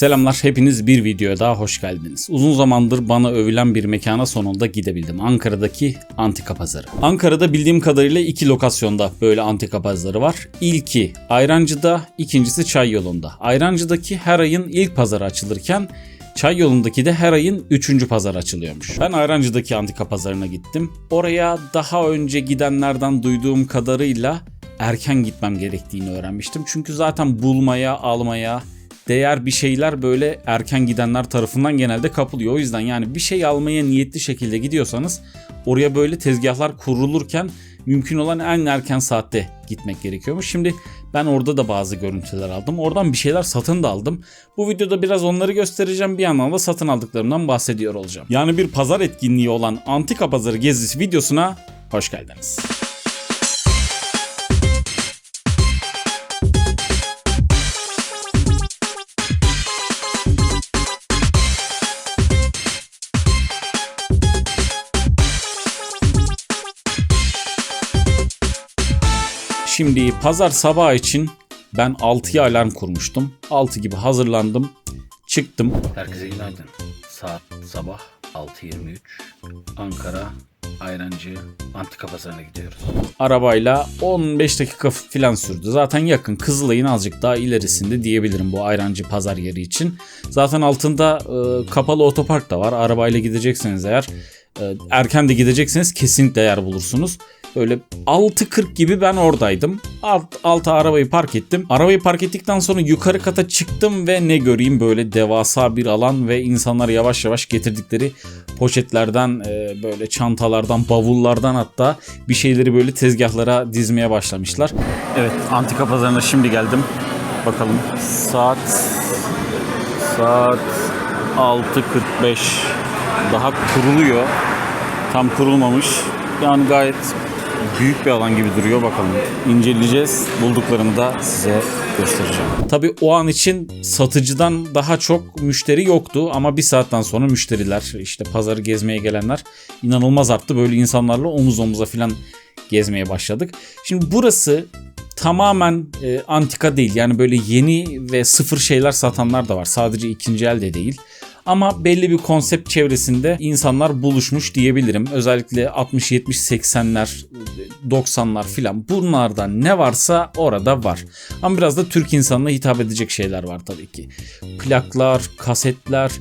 Selamlar hepiniz bir videoya daha hoş geldiniz. Uzun zamandır bana övülen bir mekana sonunda gidebildim. Ankara'daki antika pazarı. Ankara'da bildiğim kadarıyla iki lokasyonda böyle antika pazarı var. İlki Ayrancı'da, ikincisi Çay yolunda. Ayrancı'daki her ayın ilk pazarı açılırken Çay yolundaki de her ayın 3. pazar açılıyormuş. Ben Ayrancı'daki antika pazarına gittim. Oraya daha önce gidenlerden duyduğum kadarıyla erken gitmem gerektiğini öğrenmiştim. Çünkü zaten bulmaya, almaya, değer bir şeyler böyle erken gidenler tarafından genelde kapılıyor. O yüzden yani bir şey almaya niyetli şekilde gidiyorsanız oraya böyle tezgahlar kurulurken mümkün olan en erken saatte gitmek gerekiyormuş. Şimdi ben orada da bazı görüntüler aldım. Oradan bir şeyler satın da aldım. Bu videoda biraz onları göstereceğim. Bir yandan da satın aldıklarımdan bahsediyor olacağım. Yani bir pazar etkinliği olan Antika Pazarı gezisi videosuna hoş geldiniz. Şimdi pazar sabahı için ben 6'ya alarm kurmuştum. 6 gibi hazırlandım. Çıktım. Herkese günaydın. Saat sabah 6.23. Ankara Ayrancı Antika Pazarı'na gidiyoruz. Arabayla 15 dakika falan sürdü. Zaten yakın. Kızılay'ın azıcık daha ilerisinde diyebilirim bu Ayrancı pazar yeri için. Zaten altında e, kapalı otopark da var. Arabayla gidecekseniz eğer erken de gidecekseniz kesinlikle yer bulursunuz. Böyle 6.40 gibi ben oradaydım. Alt, alta arabayı park ettim. Arabayı park ettikten sonra yukarı kata çıktım ve ne göreyim böyle devasa bir alan ve insanlar yavaş yavaş getirdikleri poşetlerden, e, böyle çantalardan, bavullardan hatta bir şeyleri böyle tezgahlara dizmeye başlamışlar. Evet, antika pazarına şimdi geldim. Bakalım saat saat 6.45 daha kuruluyor. Tam kurulmamış. Yani gayet büyük bir alan gibi duruyor bakalım. İnceleyeceğiz. Bulduklarımı da size göstereceğim. Tabii o an için satıcıdan daha çok müşteri yoktu ama bir saatten sonra müşteriler işte pazarı gezmeye gelenler inanılmaz arttı. Böyle insanlarla omuz omuza falan gezmeye başladık. Şimdi burası tamamen e, antika değil. Yani böyle yeni ve sıfır şeyler satanlar da var. Sadece ikinci el de değil. Ama belli bir konsept çevresinde insanlar buluşmuş diyebilirim. Özellikle 60 70 80'ler 90'lar filan bunlardan ne varsa orada var. Ama biraz da Türk insanına hitap edecek şeyler var tabii ki. Plaklar, kasetler,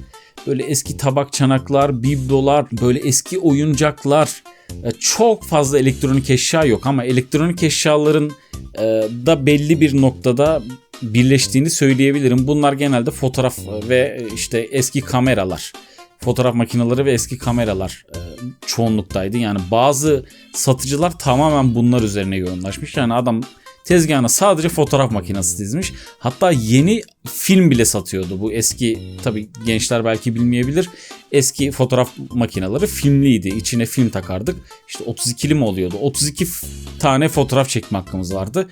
böyle eski tabak çanaklar, biblolar, böyle eski oyuncaklar. E, çok fazla elektronik eşya yok ama elektronik eşyaların e, da belli bir noktada birleştiğini söyleyebilirim. Bunlar genelde fotoğraf ve işte eski kameralar. Fotoğraf makineleri ve eski kameralar e, çoğunluktaydı. Yani bazı satıcılar tamamen bunlar üzerine yoğunlaşmış. Yani adam tezgahına sadece fotoğraf makinesi dizmiş. Hatta yeni film bile satıyordu. Bu eski tabi gençler belki bilmeyebilir. Eski fotoğraf makineleri filmliydi. İçine film takardık. İşte 32'li mi oluyordu? 32 tane fotoğraf çekme hakkımız vardı.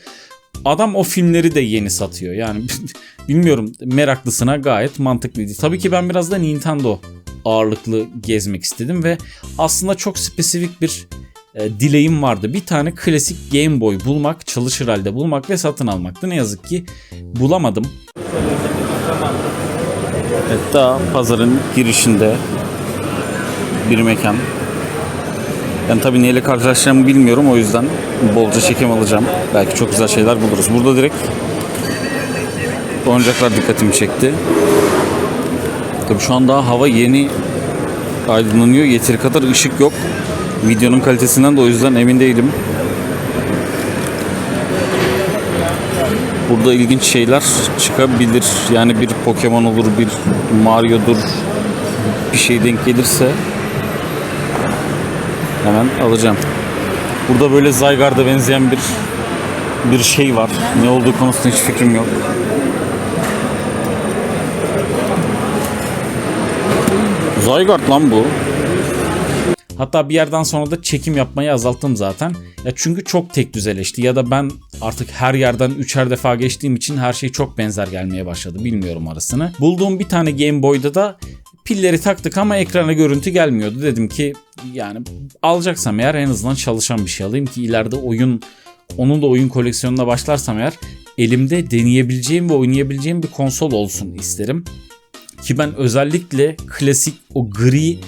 Adam o filmleri de yeni satıyor. Yani bilmiyorum meraklısına gayet mantıklıydı. Tabii ki ben biraz da Nintendo ağırlıklı gezmek istedim ve aslında çok spesifik bir e, dileğim vardı. Bir tane klasik Game Boy bulmak, çalışır halde bulmak ve satın almaktı. Ne yazık ki bulamadım. Evet daha pazarın girişinde bir mekan. Ben tabii neyle karşılaşacağımı bilmiyorum o yüzden bolca çekim alacağım. Belki çok güzel şeyler buluruz. Burada direkt oyuncaklar dikkatimi çekti. Tabii şu an daha hava yeni aydınlanıyor. Yeteri kadar ışık yok. Videonun kalitesinden de o yüzden emin değilim. Burada ilginç şeyler çıkabilir. Yani bir Pokemon olur, bir Mario'dur. Bir şey denk gelirse Hemen alacağım. Burada böyle Zygarde'a benzeyen bir bir şey var. Ne olduğu konusunda hiç fikrim yok. Zygarde lan bu. Hatta bir yerden sonra da çekim yapmayı azalttım zaten. Ya çünkü çok tek düzeleşti ya da ben artık her yerden üçer defa geçtiğim için her şey çok benzer gelmeye başladı. Bilmiyorum arasını. Bulduğum bir tane Game Boy'da da pilleri taktık ama ekrana görüntü gelmiyordu. Dedim ki yani alacaksam eğer en azından çalışan bir şey alayım ki ileride oyun onun da oyun koleksiyonuna başlarsam eğer elimde deneyebileceğim ve oynayabileceğim bir konsol olsun isterim. Ki ben özellikle klasik o gri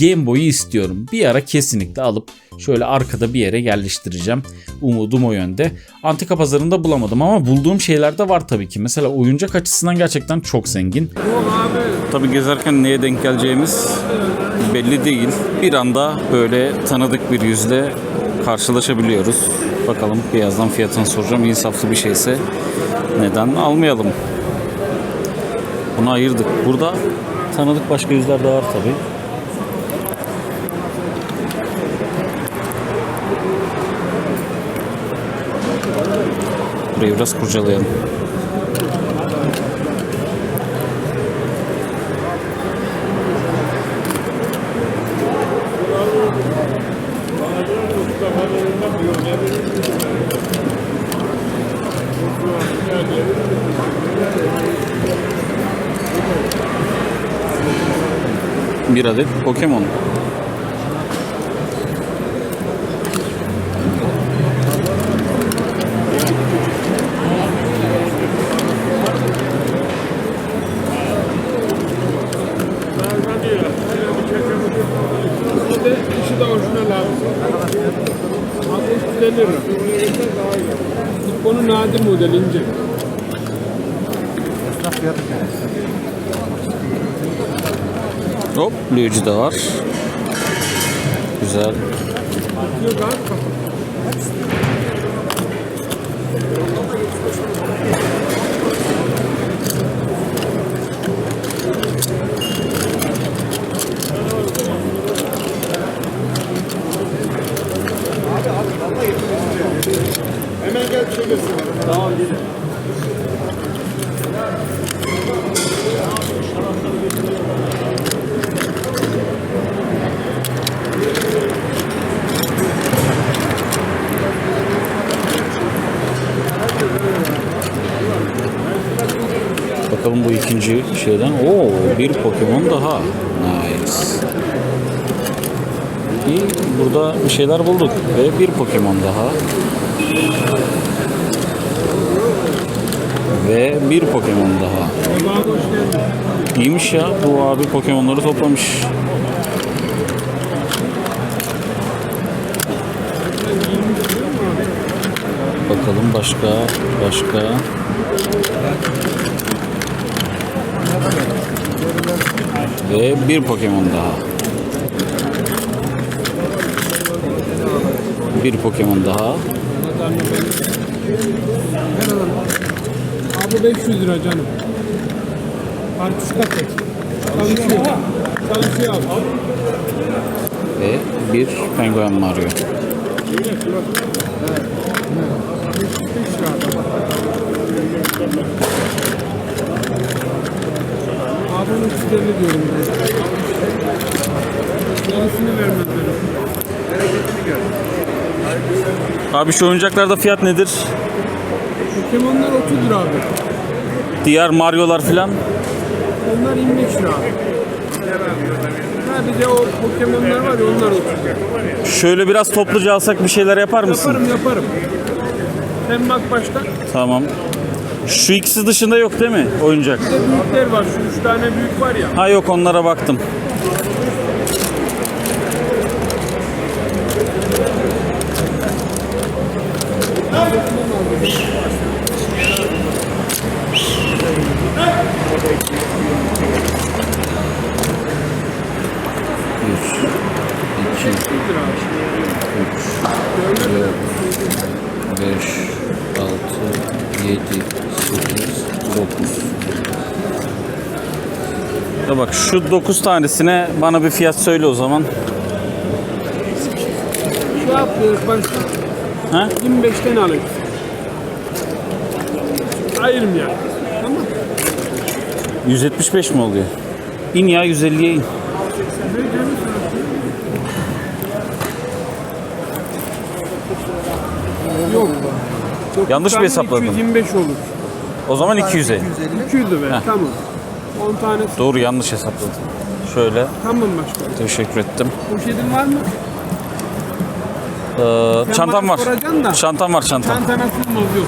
Game Boy'u istiyorum. Bir ara kesinlikle alıp şöyle arkada bir yere yerleştireceğim. Umudum o yönde. Antika pazarında bulamadım ama bulduğum şeyler de var tabii ki. Mesela oyuncak açısından gerçekten çok zengin. Tabii gezerken neye denk geleceğimiz belli değil. Bir anda böyle tanıdık bir yüzle karşılaşabiliyoruz. Bakalım birazdan fiyatını soracağım. İnsaflı bir şeyse neden almayalım? Bunu ayırdık. Burada tanıdık başka yüzler de var tabii. Burayı biraz kurcalayalım. Bir adet Pokemon. İşte işi de orijinal abi. 650 lira. Bunun nadir model ince. Luigi de var. Güzel. Hemen gel şöyle. Tamam gidelim. Bakalım bu ikinci şeyden. Oo, bir Pokemon daha. Nice. İyi, burada bir şeyler bulduk ve bir Pokemon daha. Ve bir Pokemon daha. İyiymiş ya bu abi Pokemon'ları toplamış. Bakalım başka başka. Ve bir Pokemon daha. Bir Pokemon daha. Abi 500 lira canım. Kartuşka tek. Çalışıyor. Çalışıyor abi. Ve bir Penguen Mario. 5 lira üstlerini diyorum ben. Yarısını vermezler. Abi şu oyuncaklarda fiyat nedir? Pokemonlar 30 lira abi. Diğer Mario'lar filan? Onlar 25 lira abi. Sadece o Pokemonlar var ya onlar 30 lira. Şöyle biraz topluca alsak bir şeyler yapar mısın? Yaparım yaparım. Sen bak başta. Tamam. Şu ikisi dışında yok değil mi oyuncak? Büyükler var. Şu 3 tane büyük var ya. Ha yok onlara baktım. Bir, iki, 30 lira abi. üç, dört, beş, altı, yedi, sekiz, dokuz. Ya bak şu 9 tanesine bana bir fiyat söyle o zaman. Şey yapıyoruz başta. Ha? 25'ten alıyoruz. Ayırım yani. Tamam. 175 mi oluyor? İn ya 150'ye in. Yok. Yanlış mı Tane hesapladım? 225 olur. O zaman 250. 200 de ver. Heh. Tamam. 10 tane. Doğru yanlış hesapladım. Şöyle Tamam başka. teşekkür ettim. Poşetin var mı? Ee, çantam bana var. soracaksın da. Çantam var çantam. Çantana sığmaz yok.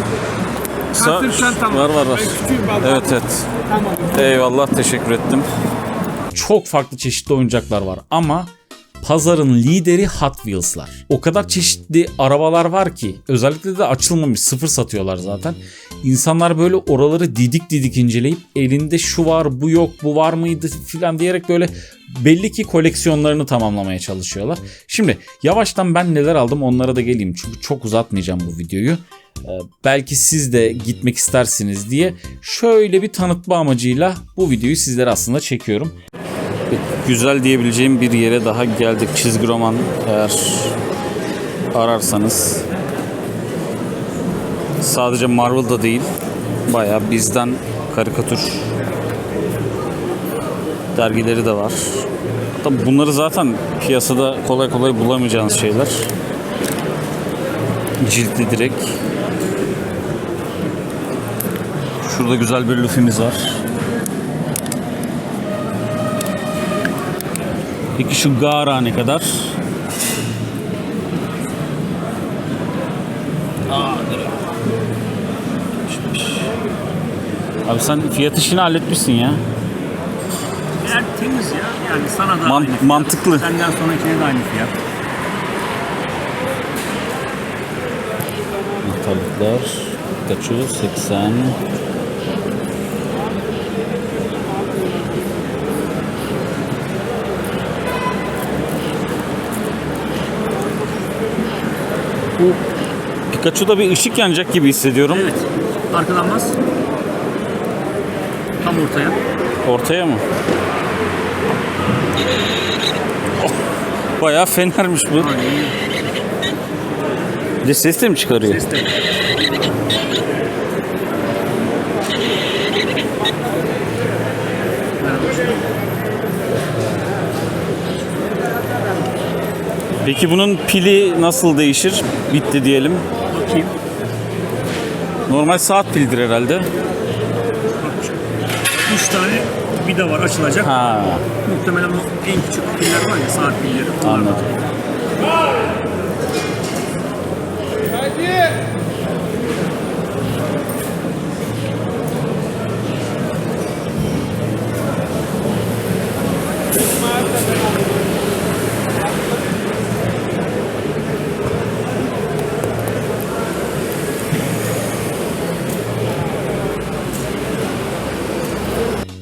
Yoksa Katırsan tamam. var var var. Ben küçüğüm vallahi. Evet evet. Tamam. Eyvallah teşekkür ettim. Çok farklı çeşitli oyuncaklar var ama pazarın lideri Hot Wheels'lar. O kadar çeşitli arabalar var ki özellikle de açılmamış sıfır satıyorlar zaten. İnsanlar böyle oraları didik didik inceleyip elinde şu var bu yok bu var mıydı filan diyerek böyle belli ki koleksiyonlarını tamamlamaya çalışıyorlar. Şimdi yavaştan ben neler aldım onlara da geleyim çünkü çok uzatmayacağım bu videoyu. Ee, belki siz de gitmek istersiniz diye şöyle bir tanıtma amacıyla bu videoyu sizlere aslında çekiyorum. Güzel diyebileceğim bir yere daha geldik. Çizgi roman eğer ararsanız. Sadece Marvel'da değil. Bayağı bizden karikatür dergileri de var. Tabi bunları zaten piyasada kolay kolay bulamayacağınız şeyler. Ciltli direkt. Şurada güzel bir lüfimiz var. Peki şu Gara ne kadar? Abi sen fiyat işini halletmişsin ya. Eğer temiz ya. Yani sana da Man- aynı fiyat. mantıklı. Senden sonrakine de aynı fiyat. Anahtarlıklar. Kaçı? 80. Pikachu'da bir ışık yanacak gibi hissediyorum. Evet. Arkadan bas. Tam ortaya. Ortaya mı? Oh, bayağı fenermiş bu. Aynen. Bir de ses de mi çıkarıyor? Ses de. Peki bunun pili nasıl değişir? Bitti diyelim. Bakayım. Normal saat pilidir herhalde. Üç tane vida var açılacak. Ha, Muhtemelen bu en küçük piller var ya saat pilleri. Onlar var. anladım.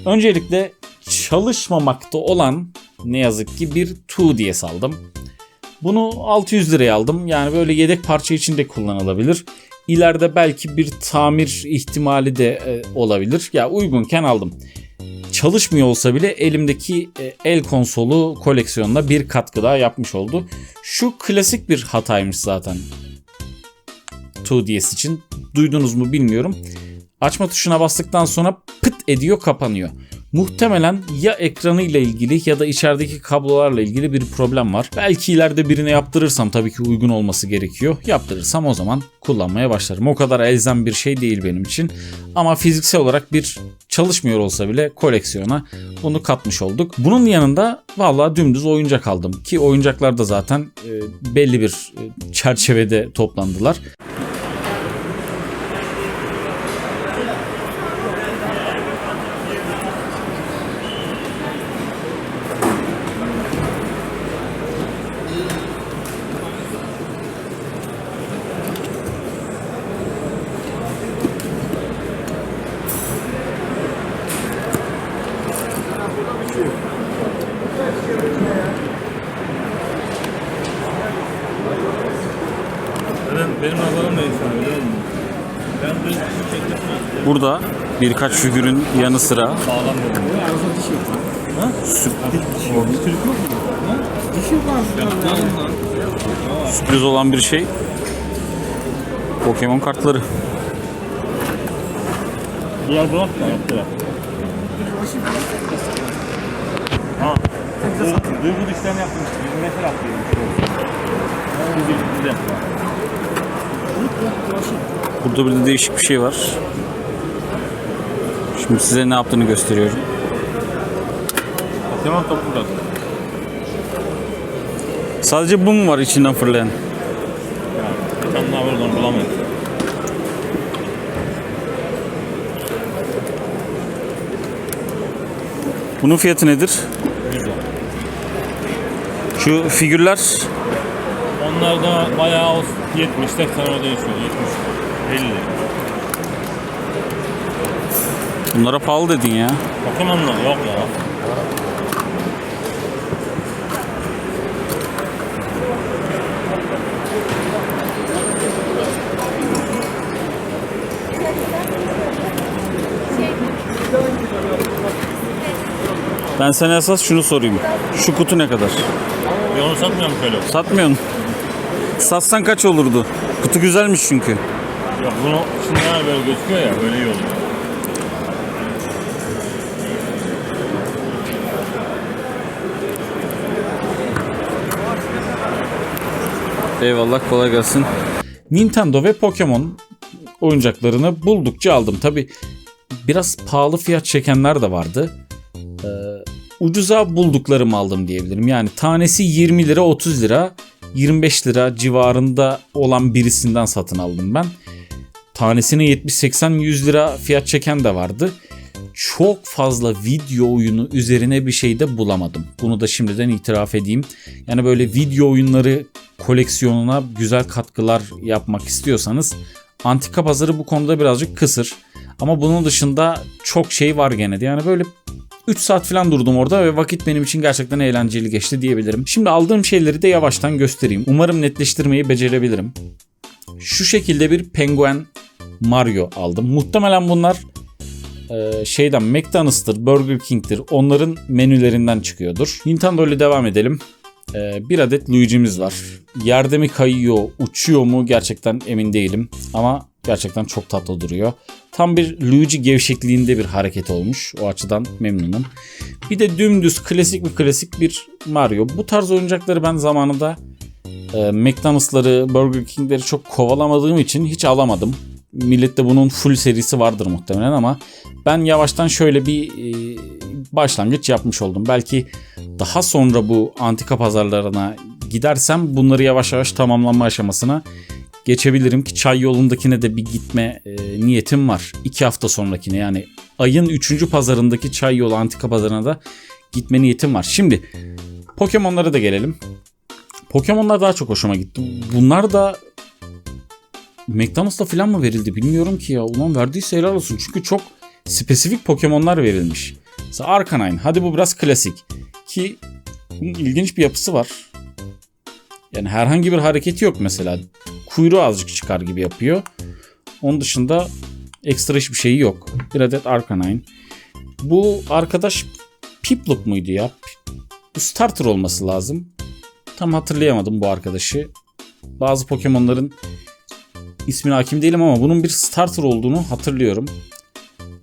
Öncelikle çalışmamakta olan ne yazık ki bir 2DS aldım. Bunu 600 liraya aldım. Yani böyle yedek parça için de kullanılabilir. İleride belki bir tamir ihtimali de e, olabilir. Ya uygunken aldım. Çalışmıyor olsa bile elimdeki e, el konsolu koleksiyonuna bir katkı daha yapmış oldu. Şu klasik bir hataymış zaten. 2DS için. Duydunuz mu bilmiyorum. Açma tuşuna bastıktan sonra ediyor kapanıyor. Muhtemelen ya ekranı ile ilgili ya da içerideki kablolarla ilgili bir problem var. Belki ileride birine yaptırırsam tabii ki uygun olması gerekiyor. Yaptırırsam o zaman kullanmaya başlarım. O kadar elzem bir şey değil benim için. Ama fiziksel olarak bir çalışmıyor olsa bile koleksiyona bunu katmış olduk. Bunun yanında vallahi dümdüz oyuncak aldım. Ki oyuncaklar da zaten e, belli bir e, çerçevede toplandılar. Burada birkaç figürün yanı sıra sürpriz olan bir şey. Pokemon kartları. Ha. Bu duygu dişlerini yapmış. Bizi yaptılar. Burada bir de değişik bir şey var. Şimdi size ne yaptığını gösteriyorum. Hemen top fırladı. Sadece bu mu var içinden fırlayan? Bir tane daha var bulamadım. Bunun fiyatı nedir? Güzel. Şu figürler Onlar da bayağı 70-80 lira değişiyor. 70, 50 bunlara pahalı dedin ya. Pokemon'lar yok ya. Ben sana esas şunu sorayım. Şu kutu ne kadar? Bir onu satmıyorum şöyle. Satmıyorsun. Satsan kaç olurdu? Kutu güzelmiş çünkü. Ya bunu şimdi böyle gözüküyor ya böyle iyi oluyor. Eyvallah kolay gelsin. Nintendo ve Pokemon oyuncaklarını buldukça aldım. Tabi biraz pahalı fiyat çekenler de vardı. Ee, ucuza bulduklarımı aldım diyebilirim. Yani tanesi 20 lira 30 lira 25 lira civarında olan birisinden satın aldım ben. Tanesine 70-80-100 lira fiyat çeken de vardı. Çok fazla video oyunu üzerine bir şey de bulamadım. Bunu da şimdiden itiraf edeyim. Yani böyle video oyunları koleksiyonuna güzel katkılar yapmak istiyorsanız antika pazarı bu konuda birazcık kısır. Ama bunun dışında çok şey var gene de. Yani böyle 3 saat falan durdum orada ve vakit benim için gerçekten eğlenceli geçti diyebilirim. Şimdi aldığım şeyleri de yavaştan göstereyim. Umarım netleştirmeyi becerebilirim. Şu şekilde bir penguen Mario aldım. Muhtemelen bunlar e, şeyden McDonald's'tır, Burger King'tir. Onların menülerinden çıkıyordur. Nintendo ile devam edelim. E, bir adet Luigi'miz var. Yerde mi kayıyor, uçuyor mu gerçekten emin değilim. Ama gerçekten çok tatlı duruyor. Tam bir Luigi gevşekliğinde bir hareket olmuş. O açıdan memnunum. Bir de dümdüz klasik mi klasik bir Mario. Bu tarz oyuncakları ben zamanında e, McDonald's'ları, Burger King'leri çok kovalamadığım için hiç alamadım. Millette bunun full serisi vardır muhtemelen ama ben yavaştan şöyle bir e, başlangıç yapmış oldum. Belki daha sonra bu antika pazarlarına gidersem bunları yavaş yavaş tamamlanma aşamasına geçebilirim ki çay yolundakine de bir gitme e, niyetim var. İki hafta sonrakine yani ayın üçüncü pazarındaki çay yolu antika pazarına da gitme niyetim var. Şimdi Pokemon'lara da gelelim. Pokemon'lar daha çok hoşuma gitti. Bunlar da McDonald's'a falan mı verildi bilmiyorum ki ya. Ulan verdiyse helal olsun. Çünkü çok spesifik Pokemon'lar verilmiş. Mesela Arcanine. Hadi bu biraz klasik. Ki bunun ilginç bir yapısı var. Yani herhangi bir hareketi yok mesela. Kuyruğu azıcık çıkar gibi yapıyor. Onun dışında ekstra hiçbir şeyi yok. Bir adet Arcanine. Bu arkadaş Piplup muydu ya? Bu starter olması lazım. Tam hatırlayamadım bu arkadaşı. Bazı Pokemon'ların ismine hakim değilim ama bunun bir starter olduğunu hatırlıyorum.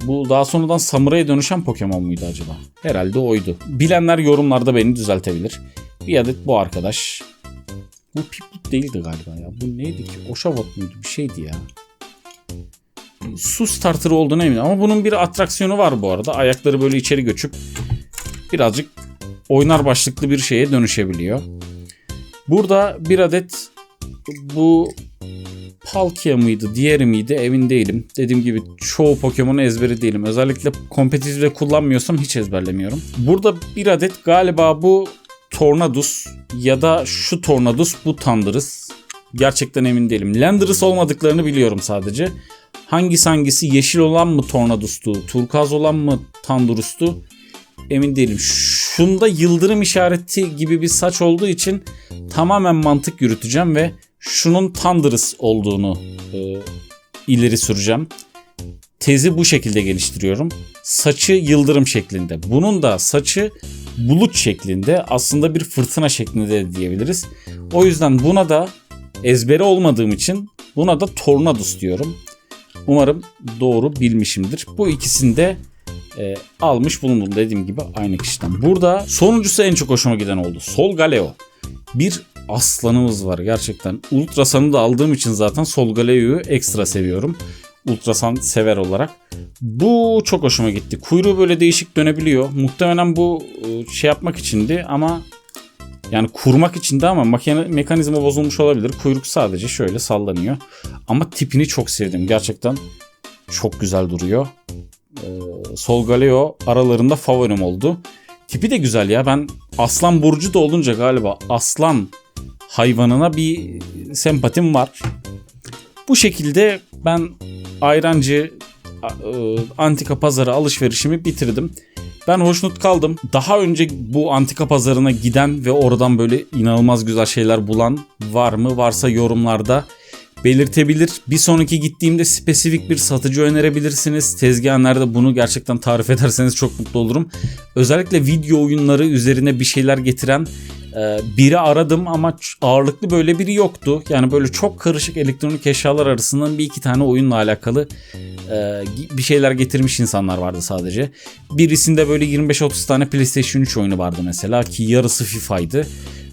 Bu daha sonradan Samurai'ye dönüşen Pokemon muydu acaba? Herhalde oydu. Bilenler yorumlarda beni düzeltebilir. Bir adet bu arkadaş. Bu Piplup değildi galiba ya. Bu neydi ki? Oshawott muydu? Bir şeydi ya. Su starter olduğuna eminim ama bunun bir atraksiyonu var bu arada. Ayakları böyle içeri göçüp birazcık oynar başlıklı bir şeye dönüşebiliyor. Burada bir adet bu Palkia mıydı, diğeri miydi emin değilim. Dediğim gibi çoğu Pokemon'u ezberi değilim. Özellikle kompetitifde kullanmıyorsam hiç ezberlemiyorum. Burada bir adet galiba bu Tornadus ya da şu Tornadus bu Thundurus. Gerçekten emin değilim. Landorus olmadıklarını biliyorum sadece. Hangisi hangisi yeşil olan mı Tornadus'tu, turkuaz olan mı Thundurus'tu emin değilim. Şunda yıldırım işareti gibi bir saç olduğu için tamamen mantık yürüteceğim ve şunun Thunderous olduğunu e, ileri süreceğim. Tezi bu şekilde geliştiriyorum. Saçı yıldırım şeklinde. Bunun da saçı bulut şeklinde aslında bir fırtına şeklinde de diyebiliriz. O yüzden buna da ezbere olmadığım için buna da Tornadus diyorum. Umarım doğru bilmişimdir. Bu ikisini de e, almış bulundum dediğim gibi aynı kişiden. Burada sonuncusu en çok hoşuma giden oldu. Sol Galeo. Bir aslanımız var gerçekten. Ultrasan'ı da aldığım için zaten Sol Galeo'yu ekstra seviyorum. Ultrasan sever olarak. Bu çok hoşuma gitti. Kuyruğu böyle değişik dönebiliyor. Muhtemelen bu e, şey yapmak içindi ama yani kurmak içindi ama mekanizma bozulmuş olabilir. Kuyruk sadece şöyle sallanıyor. Ama tipini çok sevdim. Gerçekten çok güzel duruyor. e, Solgaleo aralarında favorim oldu. Tipi de güzel ya. Ben aslan burcu da olunca galiba aslan hayvanına bir sempatim var. Bu şekilde ben ayrancı e, antika pazarı alışverişimi bitirdim. Ben hoşnut kaldım. Daha önce bu antika pazarına giden ve oradan böyle inanılmaz güzel şeyler bulan var mı? Varsa yorumlarda belirtebilir. Bir sonraki gittiğimde spesifik bir satıcı önerebilirsiniz. Tezgah nerede bunu gerçekten tarif ederseniz çok mutlu olurum. Özellikle video oyunları üzerine bir şeyler getiren e, biri aradım ama ağırlıklı böyle biri yoktu. Yani böyle çok karışık elektronik eşyalar arasından bir iki tane oyunla alakalı e, bir şeyler getirmiş insanlar vardı sadece. Birisinde böyle 25-30 tane PlayStation 3 oyunu vardı mesela ki yarısı FIFA'ydı.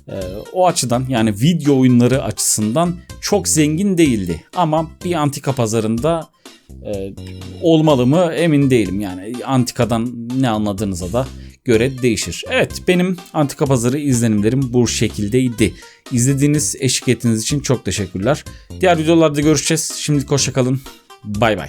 E, o açıdan yani video oyunları açısından çok zengin değildi. Ama bir antika pazarında e, olmalı mı emin değilim. Yani antikadan ne anladığınıza da göre değişir. Evet benim antika pazarı izlenimlerim bu şekildeydi. İzlediğiniz eşlik ettiğiniz için çok teşekkürler. Diğer videolarda görüşeceğiz. Şimdilik hoşçakalın. Bay bay.